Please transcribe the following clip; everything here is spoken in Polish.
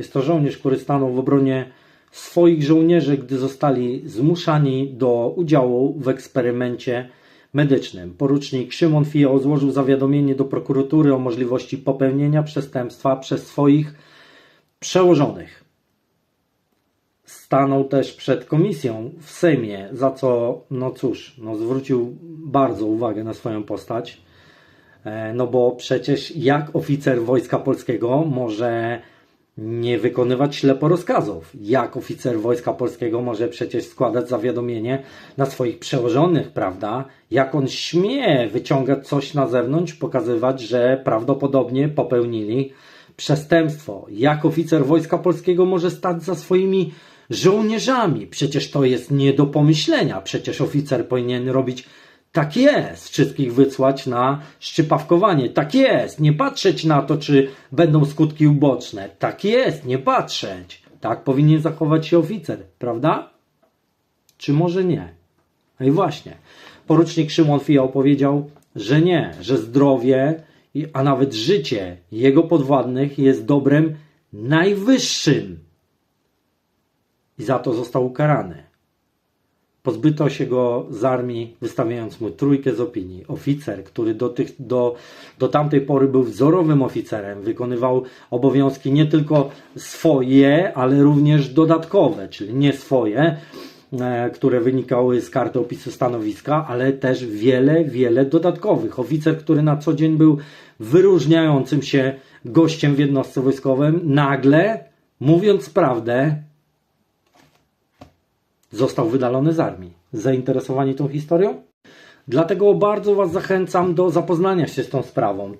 Jest to żołnierz, który stanął w obronie swoich żołnierzy, gdy zostali zmuszani do udziału w eksperymencie medycznym. Porucznik Szymon Fio złożył zawiadomienie do prokuratury o możliwości popełnienia przestępstwa przez swoich przełożonych. Stanął też przed komisją w Sejmie, za co, no cóż, no zwrócił bardzo uwagę na swoją postać. E, No bo przecież jak oficer Wojska Polskiego może nie wykonywać ślepo rozkazów? Jak oficer Wojska Polskiego może przecież składać zawiadomienie na swoich przełożonych, prawda? Jak on śmie wyciągać coś na zewnątrz, pokazywać, że prawdopodobnie popełnili przestępstwo? Jak oficer Wojska Polskiego może stać za swoimi żołnierzami? Przecież to jest nie do pomyślenia. Przecież oficer powinien robić tak jest, wszystkich wysłać na szczypawkowanie. Tak jest, nie patrzeć na to, czy będą skutki uboczne. Tak jest, nie patrzeć. Tak powinien zachować się oficer, prawda? Czy może nie? No i właśnie, porucznik Szymon Fijał powiedział, że nie, że zdrowie, a nawet życie jego podwładnych jest dobrem najwyższym. I za to został ukarany. Pozbyto się go z armii, wystawiając mu trójkę z opinii. Oficer, który do, tych, do, do tamtej pory był wzorowym oficerem, wykonywał obowiązki nie tylko swoje, ale również dodatkowe, czyli nie swoje, e, które wynikały z karty opisu stanowiska, ale też wiele, wiele dodatkowych. Oficer, który na co dzień był wyróżniającym się gościem w jednostce wojskowym, nagle, mówiąc prawdę, został wydalony z armii. Zainteresowani tą historią? Dlatego bardzo Was zachęcam do zapoznania się z tą sprawą.